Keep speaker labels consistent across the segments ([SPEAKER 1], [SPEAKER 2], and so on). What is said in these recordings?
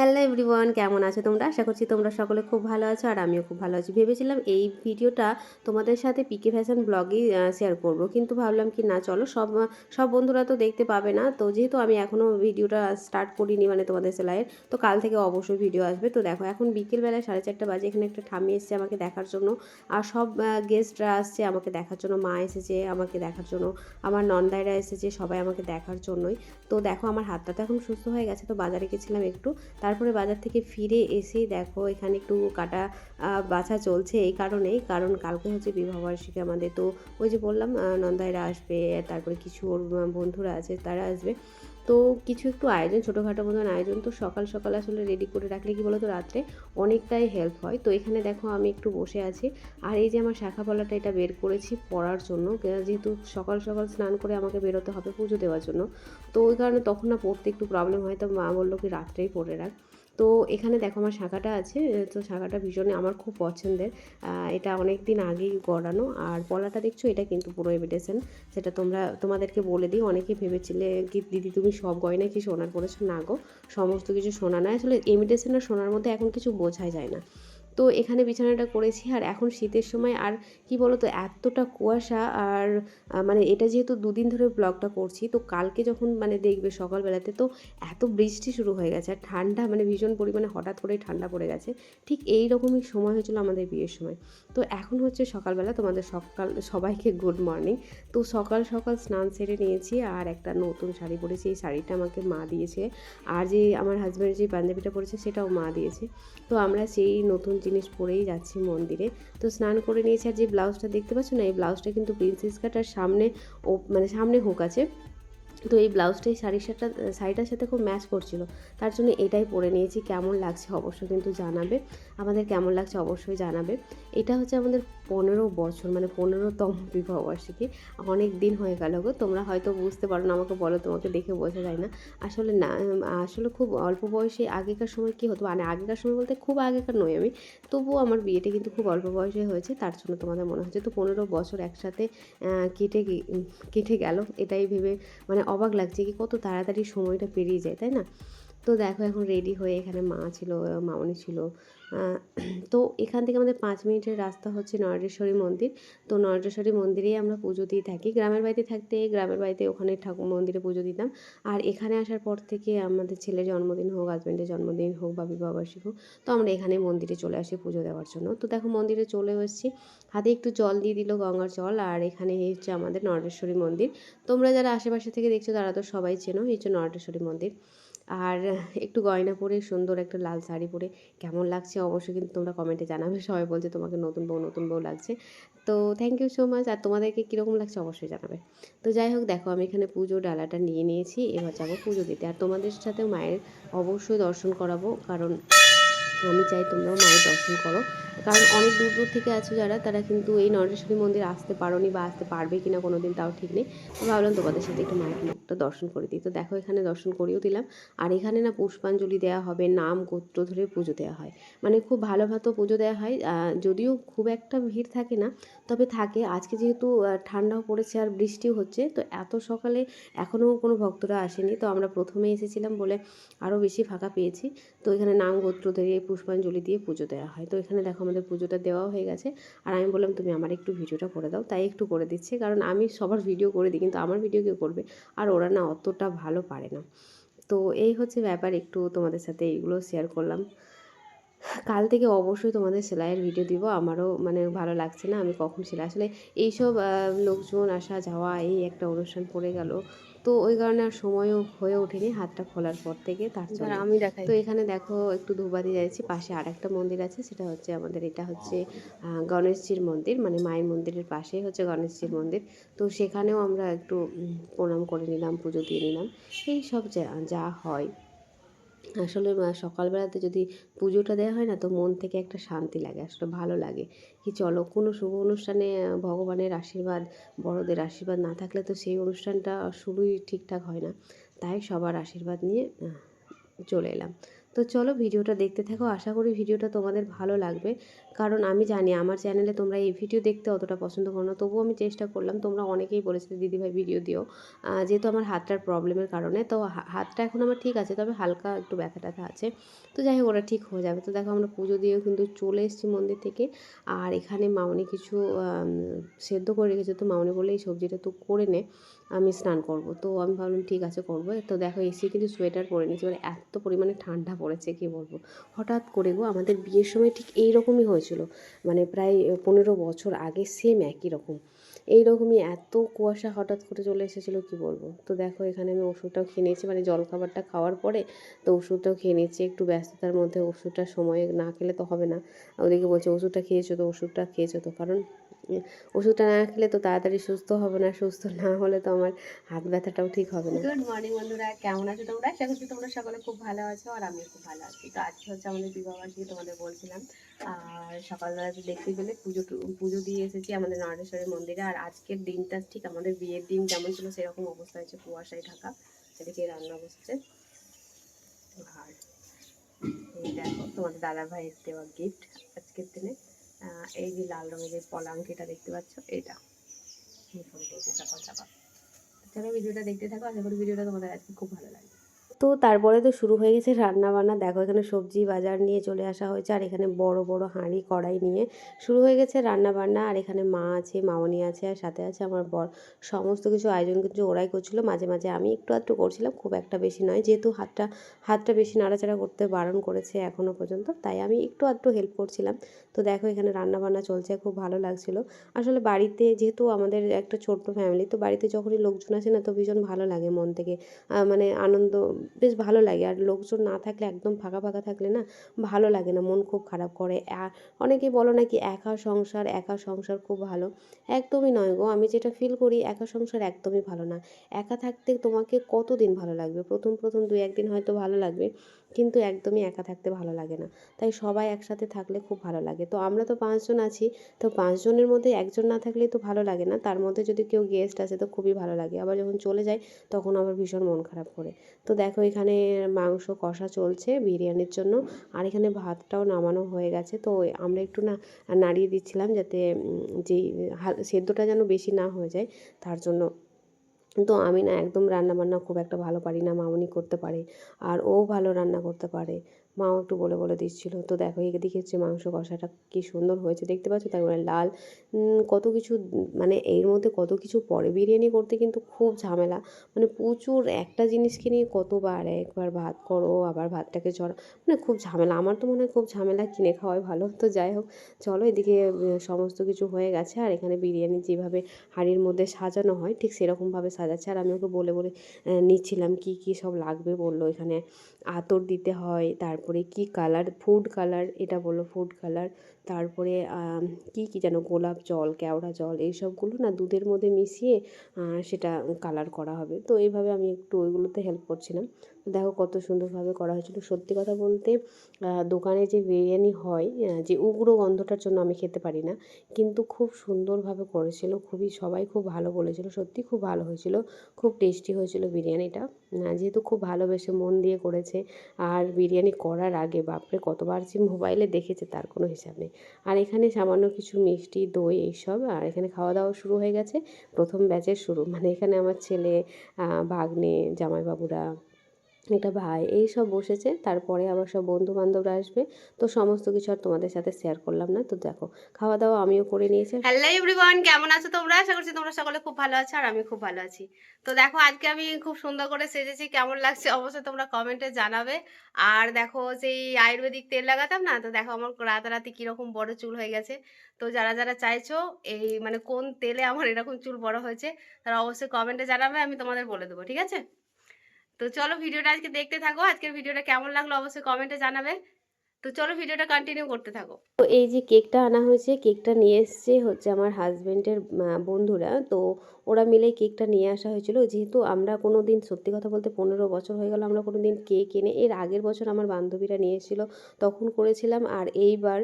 [SPEAKER 1] Hello everyone, কেমন আছো তোমরা? আশা করছি তোমরা সকলে খুব ভালো আছো আর আমিও খুব ভালো আছি। ভেবেছিলাম এই ভিডিওটা তোমাদের সাথে পিকে ফ্যাশন ব্লগেই শেয়ার করব। কিন্তু ভাবলাম কি, না, চলো সব সব বন্ধুরা তো দেখতে পাবে না। তো যেহেতু আমি এখনও ভিডিওটা স্টার্ট করিনি মানে তোমাদের সেলাইয়ের, তো কাল থেকে অবশ্যই ভিডিও আসবে। তো দেখো, এখন বিকেলবেলায় সাড়ে চারটা বাজে, এখানে একটা ঠামি এসছে আমাকে দেখার জন্য। আর সব গেস্টরা আসছে আমাকে দেখার জন্য। মা এসেছে আমাকে দেখার জন্য। আমার নন্দাইরা এসেছে সবাই আমাকে দেখার জন্যই। তো দেখো, আমার হাতটা তো এখন সুস্থ হয়ে গেছে, তো বাজারে গেছিলাম একটু। তারপরে বাজার থেকে ফিরে এসেই দেখো এখানে একটু কাটা বাছা চলছে এই কারণেই। কারণ কালকে হচ্ছে বিবাহবার্ষিকী আমাদের। তো ওই যে বললাম নন্দাইরা আসবে, তারপরে কিছু ওর বন্ধুরা আছে, তারা আসবে। তো কিছু একটু আয়োজন, ছোটোখাটো মতন আয়োজন। তো সকাল সকাল আসলে রেডি করে রাখলে কি বলতো, রাত্রে অনেকটাই হেল্প হয়। তো এখানে দেখো আমি একটু বসে আছি। আর এই যে আমার শাখা পলাটা এটা বের করেছি পড়ার জন্য। যেহেতু সকাল সকাল স্নান করে আমাকে বেরোতে হবে পুজো দেওয়ার জন্য। তো ওই কারণে তখন না পড়তে একটু প্রবলেম হয়। তো মা বলল কি, রাত্রেই পড়ে রাখ। তো এখানে দেখো আমার শাখাটা আছে, তো শাখাটা ভীষণই আমার খুব পছন্দের। এটা অনেক দিন আগেই গড়ানো, আর পলাটা দেখছ, এটা কিন্তু পুরো এভিটেশন সেটা তোমরা, তোমাদেরকে বলে দিই, অনেকে ভেবেছিলে কি, দিদি, তুমি সব গয়না কি সোনার পরেছো? না গো, সমস্ত কিছু সোনা নয়। আসলে ইমিটেশন আর সোনার মধ্যে এখন কিছু বোঝাই যায় না। তো এখানে বিছানাটা করেছি আর এখন শীতের সময় আর কি বলতো এতটা কুয়াশা আর মানে এটা যেহেতু দুদিন ধরে ব্লগটা করছি, তো কালকে যখন মানে দেখবে সকালবেলাতে, তো এত বৃষ্টি শুরু হয়ে গেছে আর ঠান্ডা মানে ভীষণ পরিমাণে হঠাৎ করেই ঠান্ডা পড়ে গেছে। ঠিক এই রকমই সময় হয়েছিল আমাদের বিয়ের সময়। তো এখন হচ্ছে সকালবেলা তোমাদের সকাল, সবাইকে গুড মর্নিং তো সকাল সকাল স্নান সেরে নিয়েছি আর একটা নতুন শাড়ি পরেছি, এই শাড়িটা আমাকে মা দিয়েছে। আর যে আমার হাজব্যান্ড যে পাঞ্জাবিটা পরেছে, সেটাও মা দিয়েছে। তো আমরা সেই নতুন জিনিস পরেই যাচ্ছি মন্দিরে। তো স্নান করে নিয়েছি আর যে ব্লাউজটা দেখতে পাচ্ছ না, এই ব্লাউজটা কিন্তু প্রিন্সেস কাট আর সামনে ও মানে সামনে হোক আছে। তো এই ব্লাউজটা এই শাড়ির সাথে, শাড়িটার সাথে খুব ম্যাচ করছিল। তার জন্য এটাই পরে নিয়েছি। কেমন লাগছে অবশ্যই কিন্তু জানাবে। আমাদের কেমন লাগছে অবশ্যই জানাবে। এটা হচ্ছে আমাদের পনেরো বছর মানে পনেরোতম বিবাহবার্ষিকী অনেক দিন হয়ে গেল গো, তোমরা হয়তো বুঝতে পারো না, আমাকে বলো, তোমাকে দেখে বোঝা যায় না। আসলে না আসলে খুব অল্প বয়সে আগেকার সময় কী হতো? মানে আগেকার সময় বলতে খুব আগেকার নই আমি, তবুও আমার বিয়েটা কিন্তু খুব অল্প বয়সে হয়েছে, তার জন্য তোমাদের মনে হচ্ছে। তো পনেরো বছর একসাথে কেটে কেটে গেল, এটাই ভেবে মানে অবাক লাগছে কি কত তাড়াতাড়ি সময়টা পেরিয়ে যায়, তাই না? তো দেখো এখন রেডি হয়ে এখানে মা ছিল, মামনি ছিল তো এখান থেকে আমাদের পাঁচ মিনিটের রাস্তা হচ্ছে নরেশ্বরী মন্দির। তো নরেশ্বরী মন্দিরেই আমরা পুজো দিয়ে থাকি। গ্রামের বাড়িতে থাকতে গ্রামের বাড়িতে ওখানে ঠাকুর মন্দিরে পুজো দিতাম। আর এখানে আসার পর থেকে আমাদের ছেলের জন্মদিন হোক হাজব্যান্ডের জন্মদিন হোক বা বিবাহবার্ষিক হোক, তো আমরা এখানে মন্দিরে চলে আসি পুজো দেওয়ার জন্য। তো দেখো মন্দিরে চলে এসেছি। হাতে একটু জল দিয়ে দিল গঙ্গার জল আর এখানে হচ্ছে আমাদের নরেশ্বরী মন্দির। তোমরা যারা আশেপাশে থেকে দেখছ তারা তো সবাই চেনো এই হচ্ছে নরেশ্বরী মন্দির। আর একটু গয়না পরে, সুন্দর একটা লাল শাড়ি পরে, কেমন লাগছে অবশ্যই কিন্তু তোমরা কমেন্টে জানাবে। সবাই বলছে তোমাকে নতুন বউ নতুন বউ লাগছে। তো থ্যাংক ইউ সো মাচ আর তোমাদেরকে কীরকম লাগছে অবশ্যই জানাবে। তো যাই হোক, দেখো আমি এখানে পুজো ডালাটা নিয়ে নিয়েছি, এবার যাব পুজো দিতে। আর তোমাদের সাথে মায়ের অবশ্যই দর্শন করাবো, কারণ আমি চাই তোমরাও মায়ের দর্শন করো। কারণ অনেক দূর দূর থেকে আছো যারা, তারা কিন্তু এই নরেশ্বরী মন্দির আসতে পারোনি বা আসতে পারবে কি না কোনো দিন তাও ঠিক নেই। ভাবলাম তোমাদের সাথে একটু মায়ের মুখটা দর্শন করে দিই। তো দেখো এখানে দর্শন করেও দিলাম। আর এখানে না পুষ্পাঞ্জলি দেওয়া হবে, নাম গোত্র ধরে পুজো দেওয়া হয়। মানে খুব ভালো ভাতো পুজো দেওয়া হয়। যদিও খুব একটা ভিড় থাকে না, তবে থাকে। আজকে যেহেতু ঠান্ডাও পড়েছে আর বৃষ্টিও হচ্ছে, তো এত সকালে এখনও কোনো ভক্তরা আসেনি। তো আমরা প্রথমে এসেছিলাম বলে আরও বেশি ফাঁকা পেয়েছি। তো এখানে নাম গোত্র ধরে পুষ্পাঞ্জলি দিয়ে পুজো দেওয়া হয়। তো এখানে দেখো আমাদের পুজোটা দেওয়াও হয়ে গেছে। আর আমি বললাম, তুমি আমার একটু ভিডিওটা করে দাও। তাই একটু করে দিচ্ছে, কারণ আমি সবার ভিডিও করে দিই, কিন্তু আমার ভিডিও কেউ করবে। আর ওরা না অতটা ভালো পারে না। তো এই হচ্ছে ব্যাপার, একটু তোমাদের সাথে এইগুলো শেয়ার করলাম। কাল থেকে অবশ্যই তোমাদের সেলাইয়ের ভিডিও দিব। আমারও মানে ভালো লাগছে না, আমি কখন সেলাই আসলে এইসব লোকজন আসা যাওয়া এই একটা অনুষ্ঠান পড়ে গেল। তো ওই কারণে আর সময়ও হয়ে ওঠেনি হাতটা খোলার পর থেকে তার জন্য। আমি দেখাই। তো এখানে দেখো একটু ধূপবাতি যাচ্ছি পাশে আর একটা মন্দির আছে সেটা হচ্ছে আমাদের এটা হচ্ছে গণেশজির মন্দির মানে মায়ের মন্দিরের পাশেই হচ্ছে গণেশজির মন্দির। তো সেখানেও আমরা একটু প্রণাম করে নিলাম পুজো দিয়ে নিলাম। এই সব যা হয়। আসলে সকালবেলাতে যদি পুজোটা দেওয়া হয় না, তো মন থেকে একটা শান্তি লাগে, আসলে ভালো লাগে। কি চলো, কোনো শুভ অনুষ্ঠানে ভগবানের আশীর্বাদ, বড়দের আশীর্বাদ না থাকলে তো সেই অনুষ্ঠানটা শুরুই ঠিকঠাক হয় না। তাই সবার আশীর্বাদ নিয়ে চলে এলাম। তো চলো ভিডিওটা দেখতে থাকো। আশা করি ভিডিওটা তোমাদের ভালো লাগবে। কারণ আমি জানি আমার চ্যানেলে তোমরা এই ভিডিও দেখতে অতটা পছন্দ করো না। তবুও আমি চেষ্টা করলাম, তোমরা অনেকেই বলেছিলে, দিদিভাই ভিডিও দিও। যেহেতু আমার হাতটার প্রবলেমের কারণে, তো হাতটা এখন আমার ঠিক আছে, তবে হালকা একটু ব্যথা ট্যাথা আছে। তো যাই হোক, ওটা ঠিক হয়ে যাবে। তো দেখো, আমরা পুজো দিয়েও কিন্তু চলে এসেছি মন্দির থেকে। আর এখানে মামনি কিছু সেদ্ধ করে রেখেছে। তো মামনি বলে এই সবজিটা তো করে নে। আমি স্নান করব। তো আমি ভাবলাম, ঠিক আছে, করব। তো দেখো এসে কিন্তু সোয়েটার পরে নিয়েছি। মানে এত পরিমাণে ঠান্ডা পড়েছে, কি বলব? হঠাৎ করে গো, আমাদের বিয়ের সময় ঠিক এই রকমই হয়েছিল। মানে প্রায় পনেরো বছর আগে সেম একই রকম। এই রকমই এত কুয়াশা হঠাৎ করে চলে এসেছিল, কি বলব? তো দেখো, এখানে আমি ওষুধটাও খেয়ে নিয়েছি। মানে জলখাবারটা খাওয়ার পরে তো ওষুধটাও খেয়ে নিয়েছি। একটু ব্যস্ততার মধ্যে ওষুধটা সময়ে না খেলে তো হবে না। ওদেরকে বলছে, ওষুধটা খেয়েছো তো, ওষুধটা খেয়েছো তো? কারণ ওষুধটা না খেলে তো তাড়াতাড়ি সুস্থ হবে না, সুস্থ না হলে তো আমার হাত ব্যথাটাও ঠিক হবে না। গুড মর্নিং বন্ধুরা, কেমন আছো তোমরা? আশা করছি তোমরা সকলে খুব ভালো আছো আর আমি খুব ভালো আছি। তো আজকে হচ্ছে আমাদের বিবাহবার্ষিকী তোমাদের বলছিলাম। আর সকালবেলা তো দেখতে গেলে পুজো পুজো দিয়ে এসেছি আমাদের নারায়ণেশ্বরের মন্দিরে। আর আজকের দিনটা ঠিক আমাদের বিয়ের দিন যেমন ছিল সেরকম অবস্থা হয়েছে কুয়াশায় ঢাকা। এদিকে রান্না বসছে। আর এই দেখো তোমাদের দাদা ভাইয়ের দেওয়া গিফট আজকের দিনে। এই যে লাল রঙের যে পলাঙ্কিটা দেখতে পাচ্ছ, এটা। এই করে চাপা সকাল চলো ভিডিওটা দেখতে থাকো, আশা করি ভিডিওটা তোমাদের আজকে খুব ভালো লাগবে। তো তারপরে তো শুরু হয়ে গেছে রান্না বান্না দেখো, এখানে সবজি বাজার নিয়ে চলে আসা হয়েছে আর এখানে বড় বড় হাঁড়ি কড়াই নিয়ে শুরু হয়ে গেছে রান্না বান্না আর এখানে মা আছে, মামনি আছে আর সাথে আছে আমার বর। সমস্ত কিছু আয়োজন কিন্তু ওরাই করছিল। মাঝে মাঝে আমি একটু আধটু করছিলাম, খুব একটা বেশি নয়। যেহেতু হাতটা হাতটা বেশি নাড়াচাড়া করতে বারণ করেছে এখনও পর্যন্ত, তাই আমি একটু আধটু হেল্প করছিলাম। তো দেখো, এখানে রান্না বান্না চলছে, খুব ভালো লাগছিল। আসলে বাড়িতে যেহেতু আমাদের একটা ছোট্ট ফ্যামিলি তো বাড়িতে যখনই লোকজন আসে না, তো ভীষণ ভালো লাগে মন থেকে মানে আনন্দ বেশ ভালো লাগে। আর লোকজন না থাকলে, একদম ফাঁকা ফাঁকা থাকলে না ভালো লাগে না, মন খুব খারাপ করে। অনেকেই বলো নাকি একা সংসার একা সংসার খুব ভালো। একদমই নয় গো। আমি যেটা ফিল করি, একা সংসার একদমই ভালো না। একা থাকতে তোমাকে কতদিন ভালো লাগবে? প্রথম প্রথম দু একদিন হয়তো ভালো লাগবে। কিন্তু একদমই একা থাকতে ভালো লাগে না। তাই সবাই একসাথে থাকলে খুব ভালো লাগে। তো আমরা তো পাঁচজন আছি, তো পাঁচজনের মধ্যে একজন না থাকলে তো ভালো লাগে না। তার মধ্যে যদি কেউ গেস্ট আসে তো খুবই ভালো লাগে। আবার যখন চলে যায় তখন আবার ভীষণ মন খারাপ করে। তো দেখো এখানে মাংস কষা চলছে বিরিয়ানির জন্য। আর এখানে ভাতটাও নামানো হয়ে গেছে। তো আমরা একটু না নাড়িয়ে দিচ্ছিলাম যাতে যেই সেদ্ধটা যেন বেশি না হয়ে যায়, তার জন্য তো আমি না একদম রান্না বান্না খুব একটা ভালো পারি না, মামনি করতে পারে আর ও ভালো রান্না করতে পারে। মাও একটু বলে বলে দিচ্ছিল, তো দেখো এদিকে হচ্ছে মাংস কষাটা কি সুন্দর হয়েছে দেখতে পাচ্ছ? তারপরে লাল। কত কিছু মানে এর মধ্যে কত কিছু পড়ে বিরিয়ানি করতে কিন্তু খুব ঝামেলা। মানে প্রচুর একটা জিনিসকে নিয়ে কতবার একবার ভাত করো, আবার ভাতটাকে চড়া মানে খুব ঝামেলা। আমার তো মনে হয় খুব ঝামেলা কিনে খাওয়াই ভালো। তো যাই হোক, চলো এদিকে সমস্ত কিছু হয়ে গেছে আর এখানে বিরিয়ানি যেভাবে হাঁড়ির মধ্যে সাজানো হয়, ঠিক সেরকমভাবে সাজাচ্ছে আর আমি ওকে বলে বলে নিচ্ছিলাম কি কি সব লাগবে বলল এখানে। আতর দিতে হয়, তারপরে কি কালার ফুড কালার এটা বলল ফুড কালার তারপরে কি কি যেন গোলাপ জল, কেওড়া জল, এই সবগুলো না দুধের মধ্যে মিশিয়ে সেটা কালার করা হবে। তো এইভাবে আমি একটু ওইগুলোতে হেল্প করছিলাম। দেখো কত সুন্দরভাবে করা হয়েছিল। সত্যি কথা বলতে দোকানে যে বিরিয়ানি হয় যে উগ্র গন্ধটার জন্য আমি খেতে পারি না, কিন্তু খুব সুন্দরভাবে করেছিল। খুবই, সবাই খুব ভালো বলেছিল। সত্যি খুব ভালো হয়েছিল। খুব টেস্টি হয়েছিল বিরিয়ানিটা। যেহেতু খুব ভালোবেসে মন দিয়ে করেছে, আর বিরিয়ানি করার আগে, বাপরে, কতবার যে মোবাইলে দেখেছে, তার কোনো হিসাব নেই। আর এখানে সামান্য কিছু মিষ্টি, দই এইসব, আর এখানে খাওয়া দাওয়া শুরু হয়ে গেছে। প্রথম ব্যাচের শুরু। মানে এখানে আমার ছেলে ভাগ্নে, জামাইবাবুরা একটা ভাই, এই সব বসেছে, তারপরে আবার সব বন্ধু বান্ধবরা আসবে। তো সমস্ত কিছু আর তোমাদের সাথে শেয়ার করলাম না। তো দেখো খাওয়া দাওয়া আমিও করে নিয়েছি। হ্যালো এভরিওয়ান কেমন আছো তোমরা? আশা করছি তোমরা সকলে খুব ভালো আছো আর আমি খুব ভালো আছি। তো দেখো, আজকে আমি খুব সুন্দর করে সেজেছি, কেমন লাগছে অবশ্যই তোমরা কমেন্টে জানাবে। আর দেখো সেই আয়ুর্বেদিক তেল লাগাতাম না, তো দেখো আমার রাতারাতি কীরকম বড় চুল হয়ে গেছে। তো যারা যারা চাইছো, এই মানে কোন তেলে আমার এরকম চুল বড় হয়েছে, তারা অবশ্যই কমেন্টে জানাবে, আমি তোমাদের বলে দেবো, ঠিক আছে? তো চলো ভিডিওটা আজকে দেখতে থাকো। আজকের ভিডিওটা কেমন লাগল অবশ্যই কমেন্টে জানাবে। তো চলো ভিডিওটা কন্টিনিউ করতে থাকো। তো এই যে কেকটা আনা হয়েছে, কেকটা নিয়ে এসছে হচ্ছে আমার হাজবেন্ডের বন্ধুরা। তো ওরা মিলে কেকটা নিয়ে আসা হয়েছিল। যেহেতু আমরা কোনো দিন সত্যি কথা বলতে পনেরো বছর হয়ে গেল আমরা কোনো দিন কেক এনে, এর আগের বছর আমার বান্ধবীরা নিয়ে এসেছিল, তখন করেছিলাম। আর এইবার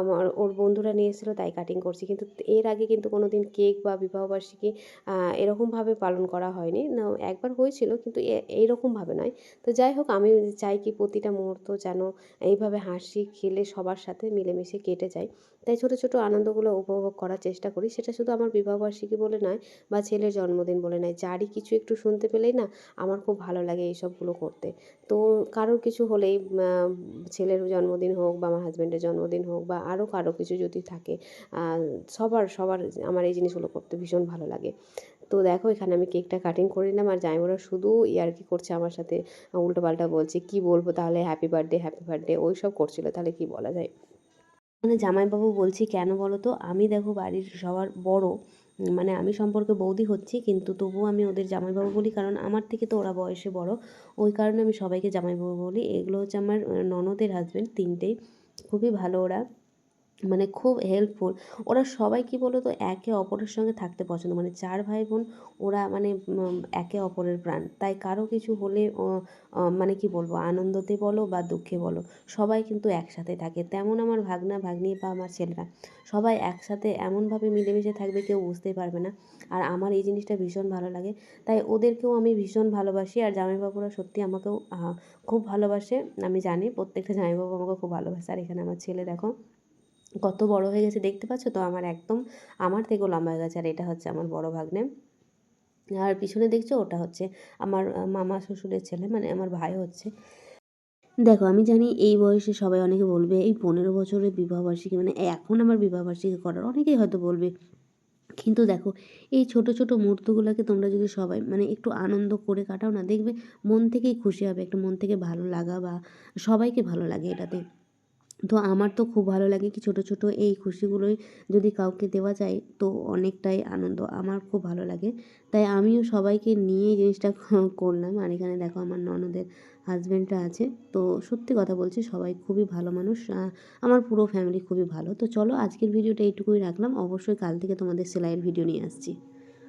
[SPEAKER 1] আমার, ওর বন্ধুরা নিয়ে এসেছিল, তাই কাটিং করছি। কিন্তু এর আগে কিন্তু কোনো দিন কেক বা বিবাহবার্ষিকী এরকমভাবে পালন করা হয়নি। না, একবার হয়েছিল, কিন্তু এইরকমভাবে নয়। তো যাই হোক, আমি চাই কি প্রতিটা মুহূর্ত যেন এইভাবে হাসি খেলে সবার সাথে মিলেমিশে কেটে যায়। তাই ছোটো ছোটো আনন্দগুলো উপভোগ করার চেষ্টা করি। সেটা শুধু আমার বিবাহবার্ষিকী বলে নয় বা ছেলের জন্মদিন বলে নয়, যারই কিছু একটু শুনতে পেলেই না আমার খুব ভালো লাগে এইসবগুলো করতে। তো কারোর কিছু হলেই ছেলের জন্মদিন হোক বা আমার হাজব্যান্ডের জন্মদিন হোক বা আরও কারও কিছু যদি থাকে সবার সবার আমার এই জিনিসগুলো করতে ভীষণ ভালো লাগে। তো দেখো এখানে আমি কেকটা কাটিং করে নিলাম আর জামাইবাবুরা শুধু ইয়ার্কি করছে আমার সাথে উল্টোপাল্টা বলছে, কি বলব তাহলে হ্যাপি বার্থডে হ্যাপি বার্থডে ওই সব করছিল, তাহলে কি বলা যায়? মানে জামাইবাবু বলছি, কেন বলো তো? আমি দেখো বাড়ির সবার বড় মানে আমি সম্পর্কে বৌদি হচ্ছি, কিন্তু তবুও আমি ওদের জামাইবাবু বলি, কারণ আমার থেকে তো ওরা বয়সে বড়। ওই কারণে আমি সবাইকে জামাইবাবু বলি। এগুলো হচ্ছে আমার ননদের হাজবেন্ড তিনটেই। খুবই ভালো ওরা। মানে খুব হেল্পফুল ওরা সবাই কি বলো তো একে অপরের সঙ্গে থাকতে পছন্দ মানে চার ভাই বোন ওরা মানে একে অপরের প্রাণ। তাই কারও কিছু হলে মানে কি বলব, আনন্দতে বলো বা দুঃখে বলো, সবাই কিন্তু একসাথে থাকে। তেমন আমার ভাগনা, ভাগ্নি বা আমার ছেলেরা, সবাই একসাথে এমনভাবে মিলেমিশে থাকবে কেউ বুঝতে পারবে না। আর আমার এই জিনিসটা ভীষণ ভালো লাগে। তাই ওদেরকেও আমি ভীষণ ভালোবাসি আর জামাইবাবুরা সত্যি আমাকেও খুব ভালোবাসে। আমি জানি প্রত্যেকটা জামাইবাবু আমাকে খুব ভালোবাসে। আর এখানে আমার ছেলে দেখো। কত বড় হয়ে গেছে দেখতে পাচ্ছ? তো আমার একদম, আমার থেকেও লম্বা হয়ে গেছে আর এটা হচ্ছে আমার বড় ভাগ্নে। আর পিছনে দেখছ, ওটা হচ্ছে আমার মামা শ্বশুরের ছেলে মানে আমার ভাই হচ্ছে। দেখো, আমি জানি এই বয়সে সবাই অনেকে বলবে, এই পনেরো বছরের বিবাহবার্ষিকী মানে এখন আমার বিবাহবার্ষিকী করার অনেকেই হয়তো বলবে। কিন্তু দেখো, এই ছোট ছোট মুহূর্তগুলোকে তোমরা যদি সবাই মানে একটু আনন্দ করে কাটাও না, দেখবে মন থেকেই খুশি হবে, একটা মন থেকে ভালো লাগা বা সবাইকে ভালো লাগে এটাতে। তো আমার তো খুব ভালো লাগে কি ছোট ছোট এই খুশিগুলোই যদি কাউকে দেওয়া যায় তো অনেকটাই আনন্দ, আমার খুব ভালো লাগে। তাই আমিও সবাইকে নিয়ে এই জিনিসটা করলাম। আর এখানে দেখো আমার ননদের হাজব্যান্ডটা আছে। তো সত্যি কথা বলছি, সবাই খুবই ভালো মানুষ। আমার পুরো ফ্যামিলি খুবই ভালো। তো চলো আজকের ভিডিওটা এইটুকুই রাখলাম। অবশ্যই কাল থেকে তোমাদের সেলাইয়ের ভিডিও নিয়ে আসছি।